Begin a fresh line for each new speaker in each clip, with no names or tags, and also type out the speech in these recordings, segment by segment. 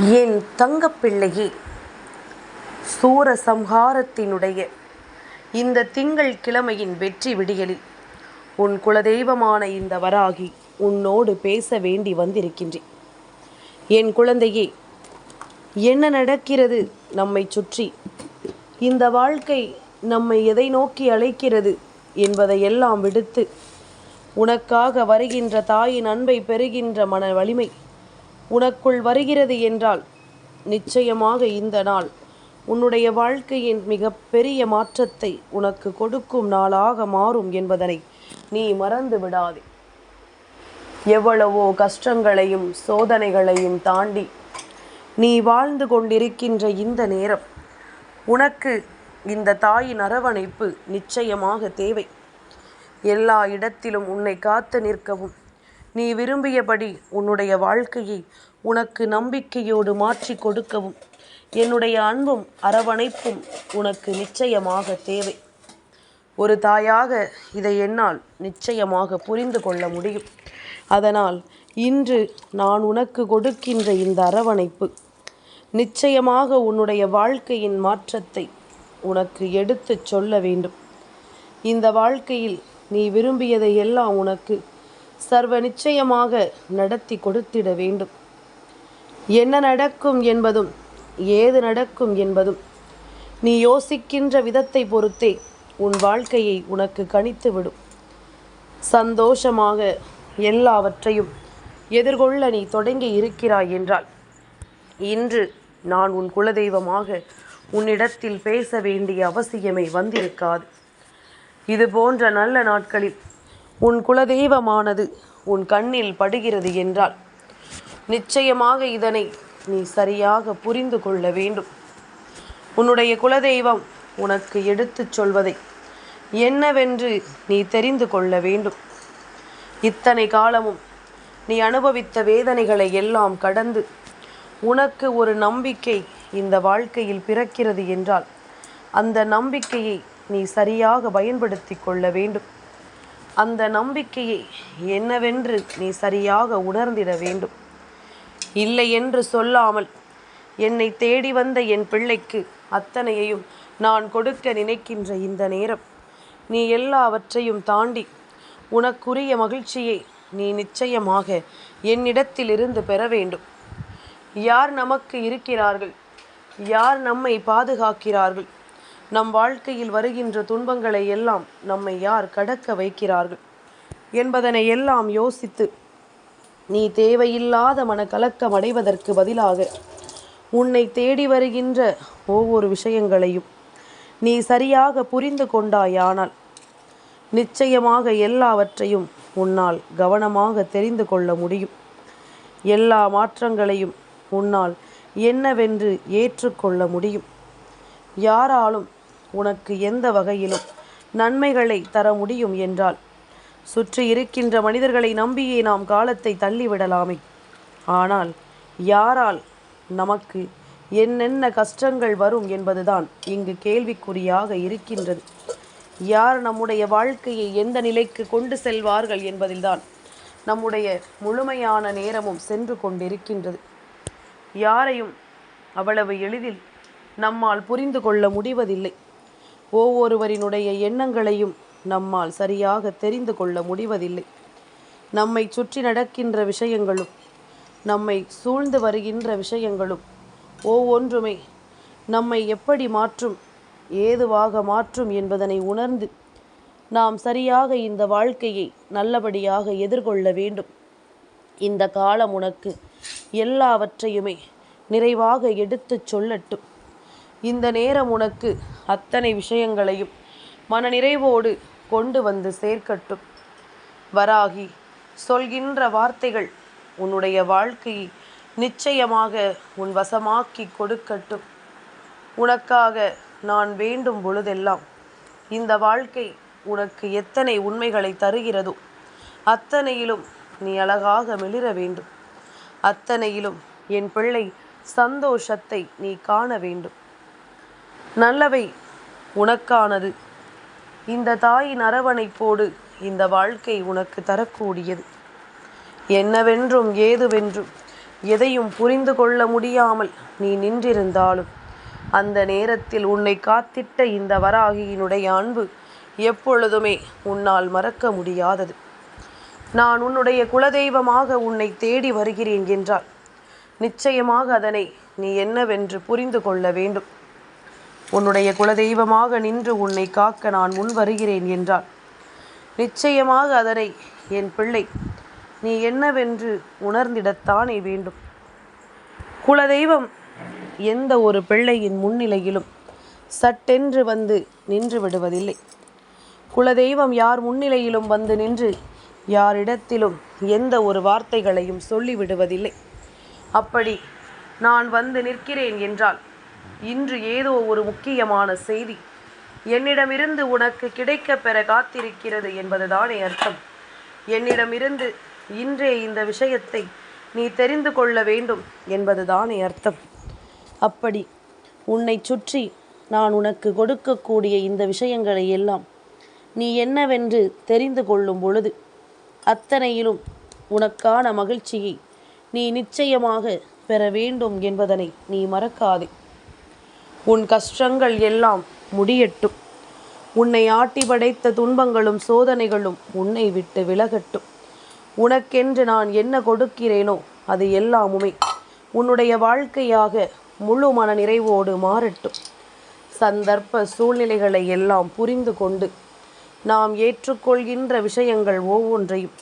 என் தங்கப்பிள்ளையே சூரசம்ஹாரத்தினுடைய இந்த திங்கள் கிழமையின் வெற்றி விடியலில் உன் குலதெய்வமான இந்த வராகி உன்னோடு பேச வேண்டி வந்திருக்கின்றேன். என் குழந்தையே என்ன நடக்கிறது நம்மை சுற்றி? இந்த வாழ்க்கை நம்மை எதை நோக்கி அழைக்கிறது என்பதையெல்லாம் விடுத்து உனக்காக வருகின்ற தாயின் அன்பை பெறுகின்ற மன வலிமை உனக்குள் வருகிறது என்றால் நிச்சயமாக இந்த நாள் உன்னுடைய வாழ்க்கையின் மிக பெரிய மாற்றத்தை உனக்கு கொடுக்கும் நாளாக மாறும் என்பதனை நீ மறந்து விடாதே. எவ்வளவோ கஷ்டங்களையும் சோதனைகளையும் தாண்டி நீ வாழ்ந்து கொண்டிருக்கின்ற இந்த நேரம் உனக்கு இந்த தாயின் அரவணைப்பு நிச்சயமாக தேவை. எல்லா இடத்திலும் உன்னை காத்து நிற்கவும் நீ விரும்பியபடி உன்னுடைய வாழ்க்கையை உனக்கு நம்பிக்கையோடு மாற்றி கொடுக்கவும். என்னுடைய அன்பும் அரவணைப்பும் உனக்கு நிச்சயமாக தேவை. ஒரு தாயாக இதை என்னால் நிச்சயமாக புரிந்து கொள்ள முடியும். அதனால் இன்று நான் உனக்கு கொடுக்கின்ற இந்த அரவணைப்பு நிச்சயமாக உன்னுடைய வாழ்க்கையின் மாற்றத்தை உனக்கு எடுத்துச் சொல்ல வேண்டும். இந்த வாழ்க்கையில் நீ விரும்பியதை எல்லாம் உனக்கு சர்வ நிச்சயமாக நடத்தி கொடுத்திட வேண்டும். என்ன நடக்கும் என்பதும் ஏது நடக்கும் என்பதும் நீ யோசிக்கின்ற விதத்தை பொறுத்தே உன் வாழ்க்கையை உனக்கு கணித்துவிடும். சந்தோஷமாக எல்லாவற்றையும் எதிர்கொள்ள நீ தொடங்கி இருக்கிறாய் என்றால் இன்று நான் உன் குலதெய்வமாக உன்னிடத்தில் பேச வேண்டிய அவசியமே வந்திருக்காது. இது போன்ற நல்ல நாட்களில் உன் குலதெய்வமானது உன் கண்ணில் படுகிறது என்றால் நிச்சயமாக இதனை நீ சரியாக புரிந்து கொள்ள வேண்டும். உன்னுடைய குலதெய்வம் உனக்கு எடுத்துச் சொல்வதை என்னவென்று நீ தெரிந்து கொள்ள வேண்டும். இத்தனை காலமும் நீ அனுபவித்த வேதனைகளை எல்லாம் கடந்து உனக்கு ஒரு நம்பிக்கை இந்த வாழ்க்கையில் பிறக்கிறது என்றால் அந்த நம்பிக்கையை நீ சரியாக பயன்படுத்தி கொள்ள வேண்டும். அந்த நம்பிக்கையை என்னவென்று நீ சரியாக உணர்ந்திட வேண்டும். இல்லை என்று சொல்லாமல் என்னை தேடி வந்த என் பிள்ளைக்கு அத்தனையையும் நான் கொடுக்க நினைக்கின்ற இந்த நேரம். நீ எல்லாவற்றையும் தாண்டி உனக்குரிய மகிழ்ச்சியை நீ நிச்சயமாக என்னிடத்திலிருந்து பெற வேண்டும். யார் நமக்கு இருக்கிறார்கள்? யார் நம்மை பாதுகாக்கிறார்கள்? நம் வாழ்க்கையில் வருகின்ற துன்பங்களை எல்லாம் நம்மை யார் கடக்க வைக்கிறார்கள்? என்பதனை எல்லாம் யோசித்து நீ தேவையில்லாத மனக்கலக்கம் அடைவதற்கு பதிலாக உன்னை தேடி வருகின்ற ஒவ்வொரு விஷயங்களையும் நீ சரியாக புரிந்து கொண்டாயானால் நிச்சயமாக எல்லாவற்றையும் உன்னால் கவனமாக தெரிந்து கொள்ள முடியும். எல்லா மாற்றங்களையும் உன்னால் என்னவென்று ஏற்றுக்கொள்ள முடியும். யாராலும் உனக்கு எந்த வகையிலும் நன்மைகளை தர முடியும் என்றால் சுற்றி இருக்கின்ற மனிதர்களை நம்பியே நாம் காலத்தை தள்ளிவிடலாமே. ஆனால் யாரால் நமக்கு என்னென்ன கஷ்டங்கள் வரும் என்பதுதான் இங்கு கேள்விக்குறியாக இருக்கின்றது. யார் நம்முடைய வாழ்க்கையை எந்த நிலைக்கு கொண்டு செல்வார்கள் என்பதில்தான் நம்முடைய முழுமையான நேரமும் சென்று கொண்டிருக்கின்றது. யாரையும் அவ்வளவு எளிதில் நம்மால் புரிந்து கொள்ள முடிவதில்லை. ஒவ்வொருவரினுடைய எண்ணங்களையும் நம்மால் சரியாக தெரிந்து கொள்ள முடிவதில்லை. நம்மை சுற்றி நடக்கின்ற விஷயங்களும் நம்மை சூழ்ந்து வருகின்ற விஷயங்களும் ஒவ்வொன்றுமே நம்மை எப்படி மாற்றும் ஏதுவாக மாற்றும் என்பதனை உணர்ந்து நாம் சரியாக இந்த வாழ்க்கையை நல்லபடியாக எதிர்கொள்ள வேண்டும். இந்த காலம் உனக்கு எல்லாவற்றையுமே நிறைவாக எடுத்துச் சொல்லட்டும். இந்த நேரம் உனக்கு அத்தனை விஷயங்களையும் மனநிறைவோடு கொண்டு வந்து சேர்க்கட்டும். வராகி சொல்கின்ற வார்த்தைகள் உன்னுடைய வாழ்க்கையை நிச்சயமாக உன் வசமாக்கி கொடுக்கட்டும். உனக்காக நான் வேண்டும் பொழுதெல்லாம் இந்த வாழ்க்கை உனக்கு எத்தனை உண்மைகளை தருகிறதோ அத்தனையிலும் நீ அழகாக மிளிர வேண்டும். அத்தனையிலும் என் பிள்ளை சந்தோஷத்தை நீ காண வேண்டும். நல்லவை உனக்கானது. இந்த தாயின் அரவணைப்போடு இந்த வாழ்க்கை உனக்கு தரக்கூடியது. என்னவென்றும் ஏதுவென்றும் எதையும் புரிந்து கொள்ள முடியாமல் நீ நின்றிருந்தாலும் அந்த நேரத்தில் உன்னை காத்திட்ட இந்த வராகியினுடைய அன்பு எப்பொழுதுமே உன்னால் மறக்க முடியாதது. நான் உன்னுடைய குலதெய்வமாக உன்னை தேடி வருகிறேன் என்றால் நிச்சயமாக அதனை நீ என்னவென்று புரிந்து கொள்ள வேண்டும். உன்னுடைய குலதெய்வமாக நின்று உன்னை காக்க நான் முன் வருகிறேன் என்றால் நிச்சயமாக அதனை என் பிள்ளை நீ என்னவென்று உணர்ந்திடத்தானே வேண்டும். குலதெய்வம் எந்த ஒரு பிள்ளையின் முன்னிலையிலும் சட்டென்று வந்து நின்று விடுவதில்லை. குலதெய்வம் யார் முன்னிலையிலும் வந்து நின்று யாரிடத்திலும் எந்த ஒரு வார்த்தைகளையும் சொல்லிவிடுவதில்லை. அப்படி நான் வந்து நிற்கிறேன் என்றால் இன்று ஏதோ ஒரு முக்கியமான செய்தி. என்னிடமிருந்து உனக்கு கிடைக்கப் பெற காத்திருக்கிறது என்பதுதானே அர்த்தம். என்னிடமிருந்து இன்றே இந்த விஷயத்தை நீ தெரிந்து கொள்ள வேண்டும் என்பதுதானே அர்த்தம். அப்படி உன்னை சுற்றி நான் உனக்கு கொடுக்கக்கூடிய இந்த விஷயங்களை எல்லாம் நீ என்னவென்று தெரிந்து கொள்ளும் பொழுது அத்தனையிலும் உனக்கான மகிழ்ச்சியை நீ நிச்சயமாக பெற வேண்டும் என்பதனை நீ மறக்காதே. உன் கஷ்டங்கள் எல்லாம் முடியட்டும். உன்னை ஆட்டி படைத்த துன்பங்களும் சோதனைகளும் உன்னை விட்டு விலகட்டும். உனக்கென்று நான் என்ன கொடுக்கிறேனோ அது எல்லாமுமே உன்னுடைய வாழ்க்கையாக முழு மன நிறைவோடு மாறட்டும். சந்தர்ப்ப சூழ்நிலைகளை எல்லாம் புரிந்து கொண்டு நாம் ஏற்றுக்கொள்கின்ற விஷயங்கள் ஒவ்வொன்றையும்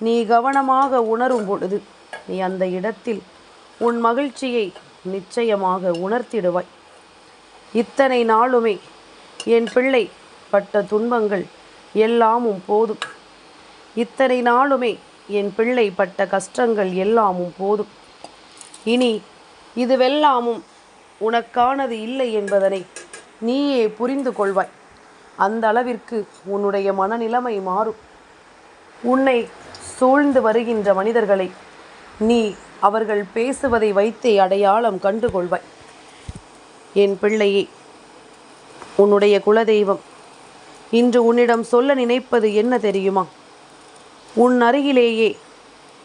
நீ கவனமாக உணரும் பொழுது நீ அந்த இடத்தில் உன் மகிழ்ச்சியை நிச்சயமாக உணர்த்திடுவாய். இத்தனை நாளுமே என் பிள்ளை பட்ட துன்பங்கள் எல்லாமும் போதும். இத்தனை நாளுமே என் பிள்ளை பட்ட கஷ்டங்கள் எல்லாமும் போதும். இனி இதுவெல்லாமும் உனக்கானது இல்லை என்பதனை நீயே புரிந்து கொள்வாய். அந்த அளவிற்கு உன்னுடைய மனநிலைமை மாறும். உன்னை சூழ்ந்து வருகின்ற மனிதர்களை நீ அவர்கள் பேசுவதை வைத்தே அடையாளம் கண்டுகொள்வாய். என் பிள்ளையே உன்னுடைய குலதெய்வம். இன்று உன்னிடம் சொல்ல நினைப்பது என்ன தெரியுமா? உன் அருகிலேயே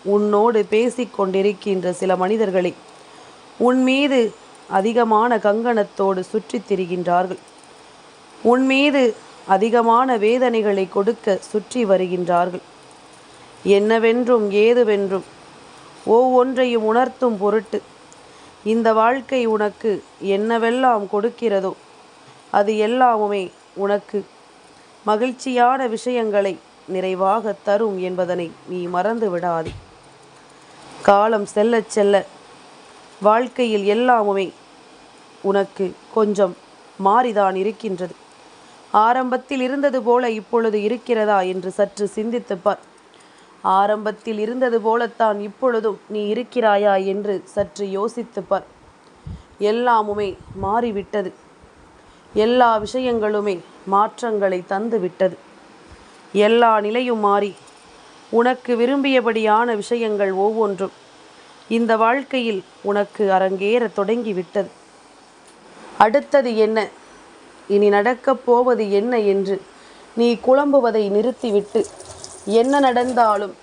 உன்னோடு பேசிக்கொண்டிருக்கின்ற சில மனிதர்களை உன் மீது அதிகமான கங்கணத்தோடு சுற்றித் திரிகின்றார்கள். உன் மீது அதிகமான வேதனைகளை கொடுக்க சுற்றி வருகின்றார்கள். என்னவென்றும் ஏதுவென்றும் ஒவ்வொன்றையும் உணர்த்தும் பொருட்டு இந்த வாழ்க்கை உனக்கு என்னவெல்லாம் கொடுக்கிறதோ அது எல்லாமுமே உனக்கு. மகிழ்ச்சியான விஷயங்களை நிறைவாக தரும் என்பதனை நீ மறந்து விடாதே காலம் செல்ல செல்ல வாழ்க்கையில் எல்லாமுமே உனக்கு கொஞ்சம் மாறிதான் இருக்கின்றது. ஆரம்பத்தில் இருந்தது போல இப்பொழுது இருக்கிறதா என்று சற்று சிந்தித்துப்பார் ஆரம்பத்தில் இருந்தது போலத்தான் இப்பொழுதும் நீ இருக்கிறாயா என்று சற்று யோசித்துப்பார் எல்லாமுமே மாறிவிட்டது. எல்லா விஷயங்களுமே மாற்றங்களை தந்து விட்டது எல்லா நிலையும் மாறி உனக்கு விரும்பியபடியான விஷயங்கள் ஒவ்வொன்றும் இந்த வாழ்க்கையில் உனக்கு அரங்கேற தொடங்கிவிட்டது. அடுத்தது என்ன? இனி நடக்கப் போவது என்ன என்று நீ குழம்புவதை நிறுத்திவிட்டு என்ன நடந்தாலும்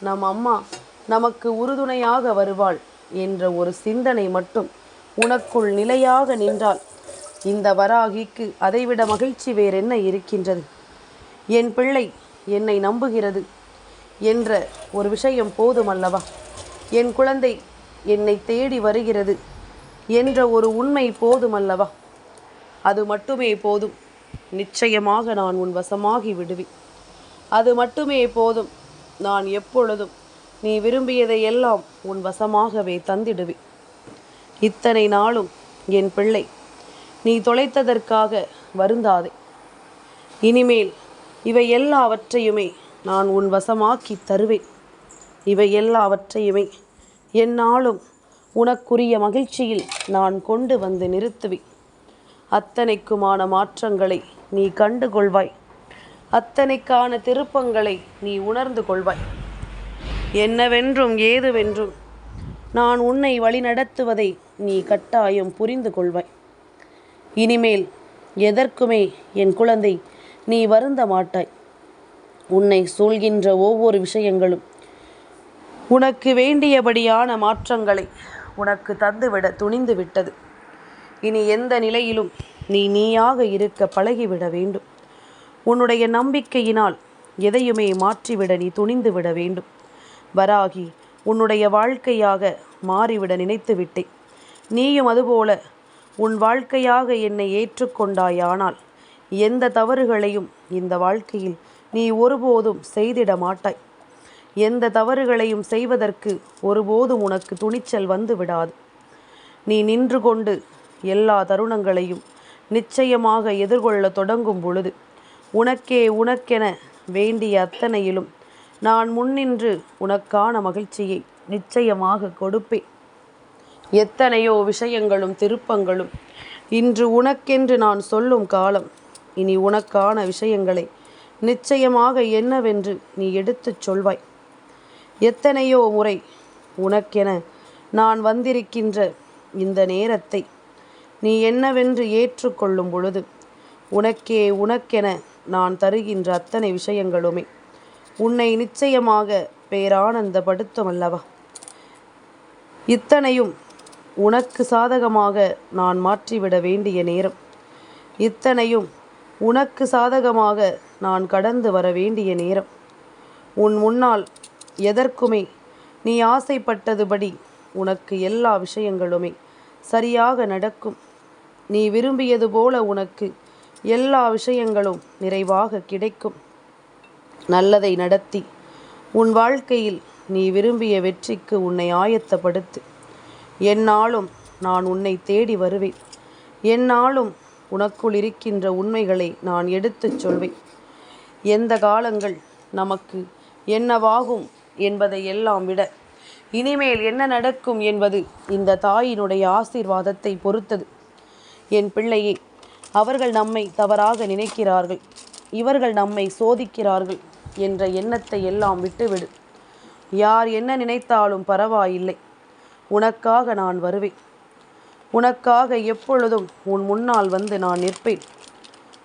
நம் அம்மா நமக்கு உறுதுணையாக வருவாள் என்ற ஒரு சிந்தனை மட்டும் உனக்குள் நிலையாக நின்றால் இந்த வராகிக்கு அதைவிட மகிழ்ச்சி வேறென்ன இருக்கின்றது? என் பிள்ளை என்னை நம்புகிறது என்ற ஒரு விஷயம் போதுமல்லவா? என் குழந்தை என்னை தேடி வருகிறது என்ற ஒரு உண்மை போதுமல்லவா? அது மட்டுமே போதும். நிச்சயமாக நான் உன் வசமாகி விடுவேன். அது மட்டுமே போதும். நான் எப்பொழுதும் நீ விரும்பியதை எல்லாம் உன் வசமாகவே தந்திடுவி இத்தனை நாளும் என் பிள்ளை நீ தொலைத்ததற்காக வருந்தாதே. இனிமேல் இவை எல்லாவற்றையுமே நான் உன் வசமாக்கி தருவேன். இவை எல்லாவற்றையுமே என்னாலும் உனக்குரிய மகிழ்ச்சியில் நான் கொண்டு வந்து நிறுத்துவேன். அத்தனைக்குமான மாற்றங்களை நீ கண்டுகொள்வாய். அத்தனைக்கான திருப்பங்களை நீ உணர்ந்து கொள்வாய். என்னவென்றும் ஏதுவென்றும் நான் உன்னை வழிநடத்துவதை நீ கட்டாயம் புரிந்து கொள்வாய். இனிமேல் எதற்குமே என் குழந்தை நீ வருந்த மாட்டாய். உன்னை சூழ்கின்ற ஒவ்வொரு விஷயங்களும் உனக்கு வேண்டியபடியான மாற்றங்களை உனக்கு தந்துவிட துணிந்து விட்டது இனி எந்த நிலையிலும் நீ நீயாக இருக்க பழகிவிட வேண்டும். உன்னுடைய நம்பிக்கையினால் எதையுமே மாற்றிவிட நீ துணிந்து விட வேண்டும். வராகி உன்னுடைய வாழ்க்கையாக மாறிவிட நினைத்து விட்டேன். நீயும் அதுபோல உன் வாழ்க்கையாக என்னை ஏற்றுக்கொண்டாயானால் எந்த தவறுகளையும் இந்த வாழ்க்கையில் நீ ஒருபோதும் செய்திட மாட்டாய். எந்த தவறுகளையும் செய்வதற்கு ஒருபோதும் உனக்கு துணிச்சல் வந்து விடாது. நீ நின்று கொண்டு எல்லா தருணங்களையும் நிச்சயமாக எதிர்கொள்ள தொடங்கும் பொழுது உனக்கே உனக்கென வேண்டிய அத்தனையிலும் நான் முன்னின்று உனக்கான மகிழ்ச்சியை நிச்சயமாக கொடுப்பேன். எத்தனையோ விஷயங்களும் திருப்பங்களும் இன்று உனக்கென்று நான் சொல்லும் காலம். இனி உனக்கான விஷயங்களை நிச்சயமாக என்னவென்று நீ எடுத்துச் சொல்வாய். எத்தனையோ முறை உனக்கென நான் வந்திருக்கின்ற இந்த நேரத்தை நீ என்னவென்று ஏற்றுக்கொள்ளும் பொழுது உனக்கே உனக்கென நான் தருகின்ற அத்தனை விஷயங்களுமே. உன்னை நிச்சயமாக பேரானந்தப்படுத்தும் அல்லவா இத்தனையும் உனக்கு சாதகமாக நான் மாற்றிவிட வேண்டிய நேரம். இத்தனையும் உனக்கு சாதகமாக நான் கடந்து வர வேண்டிய நேரம். உன் முன்னால் எதற்குமே நீ ஆசைப்பட்டதுபடி உனக்கு எல்லா விஷயங்களுமே சரியாக நடக்கும். நீ விரும்பியது போல உனக்கு எல்லா விஷயங்களும் நிறைவாக கிடைக்கும். நல்லதை நடத்தி உன் வாழ்க்கையில் நீ விரும்பிய வெற்றிக்கு உன்னை ஆயத்தப்படுத்து. என்னாலும் நான் உன்னை தேடி வருவேன். என்னாலும் உனக்குள் இருக்கின்ற உண்மைகளை நான் எடுத்துச் சொல்வேன். எந்த காலங்கள் நமக்கு என்னவாகும் என்பதை எல்லாம் விட இனிமேல் என்ன நடக்கும் என்பது இந்த தாயினுடைய ஆசீர்வாதத்தை பொறுத்தது. என் பிள்ளையை அவர்கள் நம்மை தவறாக நினைக்கிறார்கள். இவர்கள் நம்மை சோதிக்கிறார்கள் என்ற எண்ணத்தை எல்லாம் விட்டுவிடு. யார் என்ன நினைத்தாலும் பரவாயில்லை. உனக்காக நான் வருவேன். உனக்காக எப்பொழுதும் உன் முன்னால் வந்து நான் நிற்பேன்.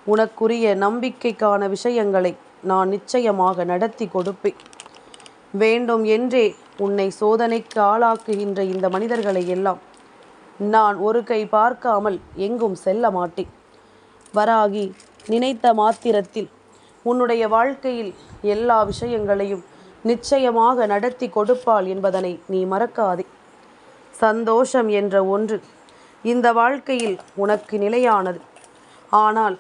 உனக்குரிய நம்பிக்கைக்கான விஷயங்களை நான் நிச்சயமாக நடத்தி கொடுப்பேன். வேண்டும் என்றே உன்னை சோதனைக்கு ஆளாக்குகின்ற இந்த மனிதர்களை எல்லாம் நான் ஒரு கை பார்க்காமல் எங்கும் செல்ல மாட்டேன். வராகி நினைத்த மாத்திரத்தில் உன்னுடைய வாழ்க்கையில் எல்லா விஷயங்களையும் நிச்சயமாக நடத்தி கொடுப்பாள் என்பதனை நீ மறக்காதே. சந்தோஷம் என்ற ஒன்று இந்த வாழ்க்கையில் உனக்கு நிலையானது. ஆனால்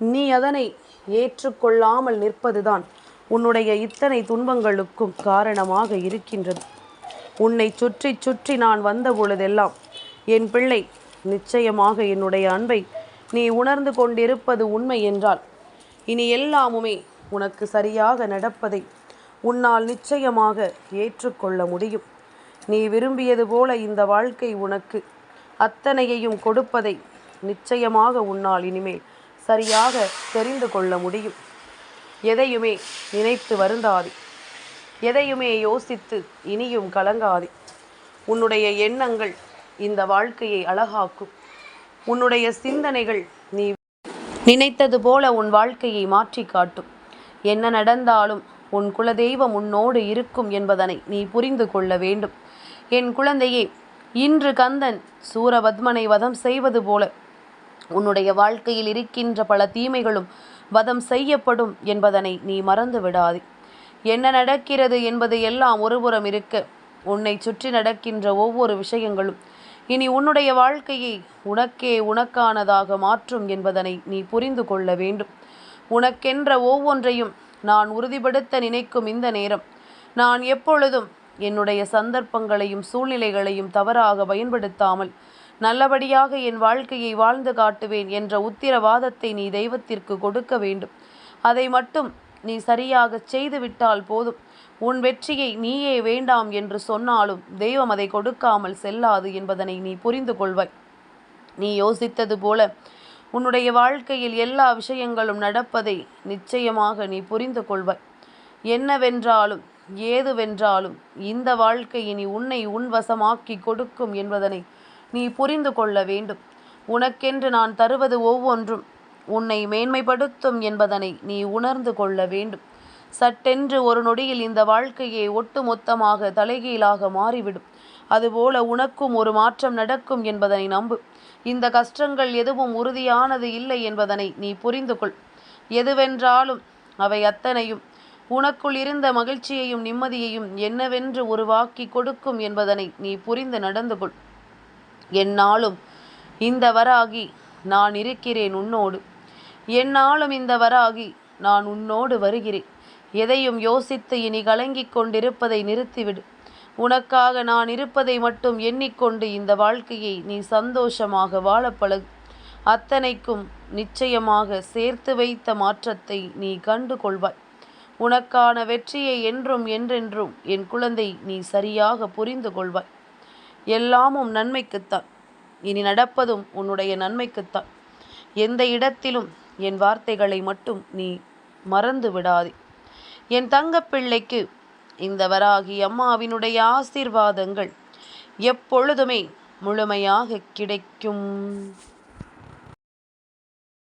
நீ அதனை ஏற்றுக்கொள்ளாமல் நிற்பதுதான் உன்னுடைய இத்தனை துன்பங்களுக்கும் காரணமாக இருக்கின்றது. உன்னை சுற்றி சுற்றி நான் வந்த பொழுதெல்லாம் என் பிள்ளை நிச்சயமாக என்னுடைய அன்பை நீ உணர்ந்து கொண்டிருப்பது உண்மை என்றால் இனி எல்லாமுமே உனக்கு சரியாக நடப்பதை உன்னால் நிச்சயமாக ஏற்றுக்கொள்ள முடியும். நீ விரும்பியது போல இந்த வாழ்க்கை உனக்கு அத்தனையையும் கொடுப்பதை நிச்சயமாக உன்னால் இனிமேல் சரியாக தெரிந்து கொள்ள முடியும். எதையுமே நினைத்து வருந்தாதே. எதையுமே யோசித்து இனியும் கலங்காதே. உன்னுடைய எண்ணங்கள் இந்த வாழ்க்கையை அழகாக்கும். உன்னுடைய சிந்தனைகள் நீ நினைத்தது போல உன் வாழ்க்கையை மாற்றி காட்டும். என்ன நடந்தாலும் உன் குலதெய்வம் உன்னோடு இருக்கும் என்பதனை நீ புரிந்து கொள்ள வேண்டும். என் குழந்தையே இன்று கந்தன் சூரபத்மனை வதம் செய்வது போல உன்னுடைய வாழ்க்கையில் இருக்கின்ற பல தீமைகளும் வதம் செய்யப்படும் என்பதனை நீ மறந்து விடாதே. என்ன நடக்கிறது என்பது எல்லாம் ஒருபுறம் இருக்க உன்னை சுற்றி நடக்கின்ற ஒவ்வொரு விஷயங்களும் இனி உன்னுடைய வாழ்க்கையை உனக்கே உனக்கானதாக மாற்றும் என்பதனை நீ புரிந்து கொள்ள வேண்டும். உனக்கென்ற ஒவ்வொன்றையும் நான் உறுதிப்படுத்த நினைக்கும் இந்த நேரம். நான் எப்பொழுதும் என்னுடைய சந்தர்ப்பங்களையும் சூழ்நிலைகளையும் தவறாக பயன்படுத்தாமல் நல்லபடியாக என் வாழ்க்கையை வாழ்ந்து காட்டுவேன் என்ற உத்திரவாதத்தை நீ தெய்வத்திற்கு கொடுக்க வேண்டும். அதை மட்டும் நீ சரியாக செய்துவிட்டால் போதும். உன் வெற்றியை நீயே வேண்டாம் என்று சொன்னாலும் தெய்வம் அதை கொடுக்காமல் செல்லாது என்பதனை நீ புரிந்து கொள்வாய். நீ யோசித்தது போல உன்னுடைய வாழ்க்கையில் எல்லா விஷயங்களும் நடப்பதை நிச்சயமாக நீ புரிந்து கொள்வாய். என்னவென்றாலும் ஏதுவென்றாலும் இந்த வாழ்க்கை இனி உன்னை உன்வசமாக்கி கொடுக்கும் என்பதனை நீ புரிந்து கொள்ள வேண்டும். உனக்கென்று நான் தருவது ஒவ்வொன்றும் உன்னை மேன்மைப்படுத்தும் என்பதனை நீ உணர்ந்து கொள்ள வேண்டும். சட்டென்று ஒரு நொடியில் இந்த வாழ்க்கையே ஒட்டுமொத்தமாக தலைகீழாக மாறிவிடும். அதுபோல உனக்கும் ஒரு மாற்றம் நடக்கும் என்பதனை நம்பு. இந்த கஷ்டங்கள் எதுவும் உறுதியானது இல்லை என்பதனை நீ புரிந்து கொள். எதுவென்றாலும் அவை அத்தனையும் உனக்குள் இருந்த மகிழ்ச்சியையும் நிம்மதியையும் என்னவென்று உருவாக்கி கொடுக்கும் என்பதனை நீ புரிந்து நடந்து கொள். என்னாலும் இந்த வராகி நான் இருக்கிறேன் உன்னோடு. என்னாலும் இந்த வராகி நான் உன்னோடு வருகிறேன். எதையும் யோசித்து இனி கலங்கிக் கொண்டிருப்பதை நிறுத்திவிடு. உனக்காக நான் இருப்பதை மட்டும் எண்ணிக்கொண்டு இந்த வாழ்க்கையை நீ சந்தோஷமாக வாழப்பழகு அத்தனைக்கும் நிச்சயமாக சேர்த்து வைத்த மாற்றத்தை நீ கண்டு கொள்வாய். உனக்கான வெற்றியை என்றும் என்றென்றும் என் குழந்தை நீ சரியாக புரிந்து கொள்வாய். எல்லாமும் நன்மைக்குத்தான். இனி நடப்பதும் உன்னுடைய நன்மைக்குத்தான். எந்த இடத்திலும் என் வார்த்தைகளை மட்டும் நீ மறந்து விடாதே. என் தங்கப்பிள்ளைக்கு இந்த வராகி அம்மாவினுடைய ஆசீர்வாதங்கள் எப்பொழுதுமே முழுமையாக கிடைக்கும்.